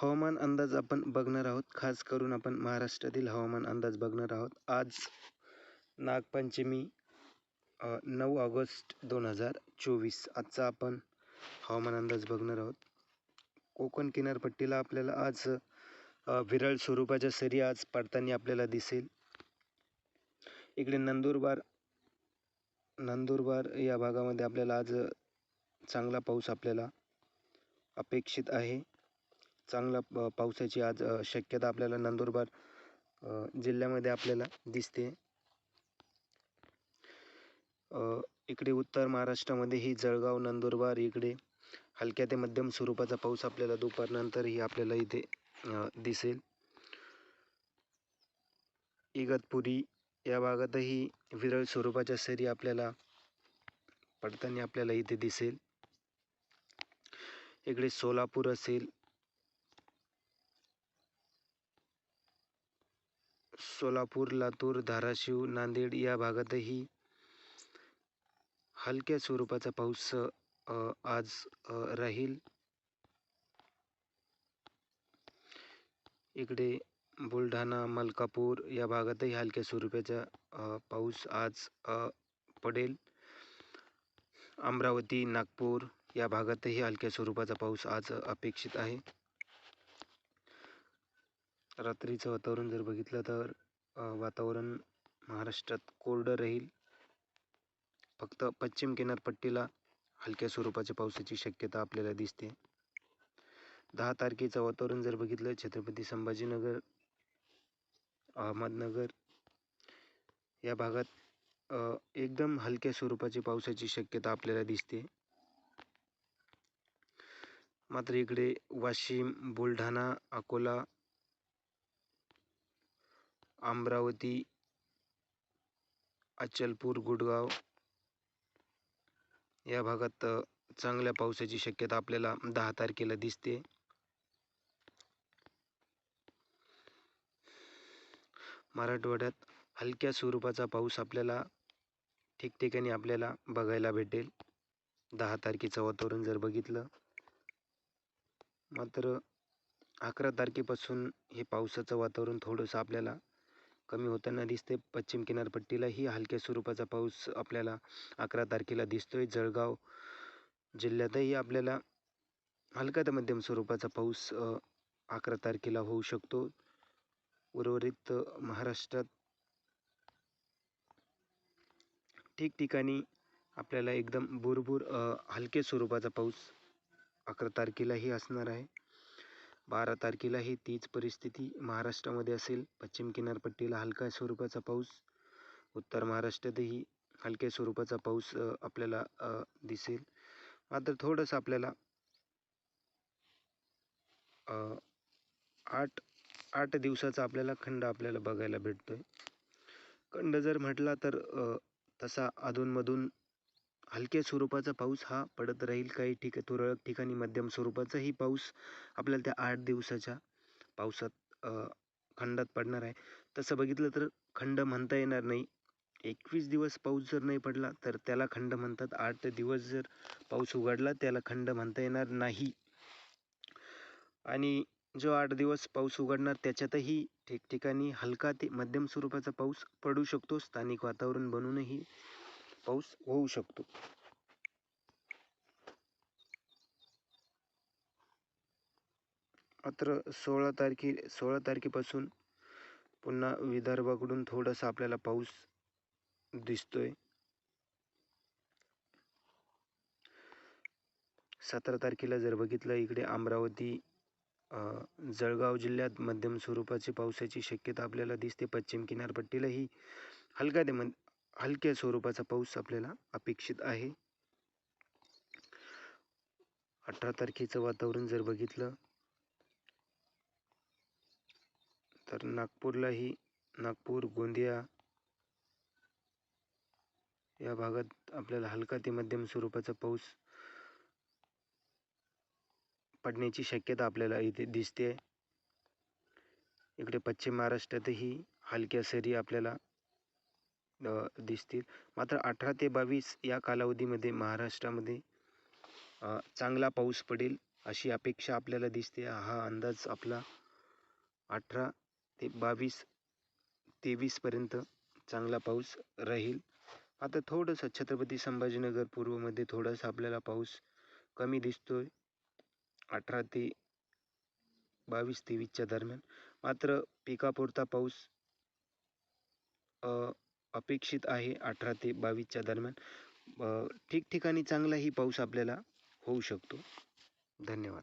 हवामान अंदाज आपण बघणार आहोत. खास करून आपण महाराष्ट्रातील हवामान अंदाज बघणार आहोत. आज नागपंचमी नऊ ऑगस्ट दोन हजार चोवीस. आजचा आपण हवामान अंदाज बघणार आहोत. कोकण किनारपट्टीला आपल्याला आज विरळ स्वरूपाच्या सरी आज पडताना आपल्याला दिसेल. इकडे नंदुरबार नंदुरबार या भागामध्ये आपल्याला आज चांगला पाऊस आपल्याला अपेक्षित आहे. चांगला प- पावसाची आज शक्यता आपल्याला नंदुरबार जिल्ह्यामध्ये आपल्याला दिसते. इकडे उत्तर महाराष्ट्रामध्ये ही जळगाव नंदुरबार इकडे हलक्या ते मध्यम स्वरूपाचा पाऊस आपल्याला दुपारनंतरही आपल्याला इथे दिसेल. इगतपुरी या भागातही विरळ स्वरूपाच्या सरी आपल्याला पडताना आपल्याला इथे दिसेल. इकडे सोलापूर असेल सोलापूर लातूर धाराशिव नांदेड या भागातही हलक्या स्वरूपाचा पाऊस आज राहील. इकडे बुलढाणा मलकापूर या भागातही हलक्या स्वरूपाचा पाऊस आज पडेल. अमरावती नागपूर या भागातही हलक्या स्वरूपाचा पाऊस आज अपेक्षित आहे. रात्रीचं वातावरण जर बघितलं तर वातावरण महाराष्ट्रात कोरडं राहील. फक्त पश्चिम किनारपट्टीला हलक्या स्वरूपाच्या पावसाची शक्यता आपल्याला दिसते. दहा तारखेचं वातावरण जर बघितलं छत्रपती संभाजीनगर अहमदनगर या भागात एकदम हलक्या स्वरूपाची पावसाची शक्यता आपल्याला दिसते. मात्र इकडे वाशिम बुलढाणा अकोला अमरावती अचलपूर गुडगाव या भागात चांगल्या पावसाची शक्यता आपल्याला दहा तारखेला दिसते. मराठवाड्यात हलक्या स्वरूपाचा पाऊस आपल्याला ठिकठिकाणी आपल्याला बघायला भेटेल. दहा तारखेचं वातावरण जर बघितलं मात्र अकरा तारखेपासून हे पावसाचं वातावरण थोडंसं आपल्याला कमी होताना दिसते पश्चिम किनारपट्टीलाही हलक्या स्वरूपाचा पाऊस आपल्याला अकरा तारखेला दिसतोय. जळगाव जिल्ह्यातही आपल्याला हलका ते मध्यम स्वरूपाचा पाऊस अकरा तारखेला होऊ शकतो. उर्वरित महाराष्ट्रात ठिकठिकाणी आपल्याला एकदम भुरभुर हलक्या स्वरूपाचा पाऊस अकरा तारखेलाही असणार आहे. बारा तारखेलाही तीच परिस्थिती महाराष्ट्रामध्ये असेल. पश्चिम किनारपट्टीला हलका स्वरूपाचा पाऊस उत्तर महाराष्ट्रातही हलक्या स्वरूपाचा पाऊस आपल्याला दिसेल. मात्र थोडंसं आपल्याला आठ आठ दिवसाचा आपल्याला खंड आपल्याला बघायला भेटतो आहे खंड जर म्हटला तर तसा अधूनमधून हलक्या स्वरूपाचा पाऊस हा पडत राहील काही ठिक तुरळक ठिकाणी मध्यम स्वरूपाचाही पाऊस आपल्याला त्या आठ दिवसाच्या पावसात खंडात पडणार आहे. तसं बघितलं तर खंड म्हणता येणार नाही. एकवीस दिवस पाऊस जर नाही पडला तर त्याला खंड म्हणतात. आठ दिवस जर पाऊस उघडला त्याला खंड म्हणता येणार नाही. आणि जो आठ दिवस पाऊस उघडणार त्याच्यातही ठिकठिकाणी हलका ते मध्यम स्वरूपाचा पाऊस पडू शकतो. स्थानिक वातावरण बनूनही पाऊस होऊ शकतो. मात्र सोळा तारखे सोळा तारखेपासून पुन्हा विदर्भाकडून थोडासा आपल्याला पाऊस दिसतोय. सतरा तारखेला जर बघितलं इकडे अमरावती जळगाव जिल्ह्यात मध्यम स्वरूपाची पावसाची शक्यता आपल्याला दिसते. पश्चिम किनारपट्टीलाही हलका ते मन हलक्या स्वरूपाचा पाऊस आपल्याला अपेक्षित आहे. अठरा तारखेचं वातावरण जर बघितलं तर नागपूरलाही नागपूर गोंदिया या भागात आपल्याला हलका ते मध्यम स्वरूपाचा पाऊस पडण्याची शक्यता आपल्याला इथे दिसते इकडे पश्चिम महाराष्ट्रातही हलक्या सरी आपल्याला दिसतील. मात्र अठरा ते बावीस या कालावधीमध्ये महाराष्ट्रामध्ये चांगला पाऊस पडेल अशी अपेक्षा आपल्याला दिसते. हा अंदाज आपला अठरा ते बावीस तेवीसपर्यंत चांगला पाऊस राहील. आता थोडंसं छत्रपती संभाजीनगर पूर्वमध्ये थोडासा आपल्याला पाऊस कमी दिसतो आहे अठरा ते बावीस तेवीसच्या दरम्यान. मात्र पिकापुरता पाऊस अपेक्षित आहे अठरा ते बावीसच्या दरम्यान. ठिकठिकाणी चांगलाही पाऊस आपल्याला होऊ शकतो. धन्यवाद.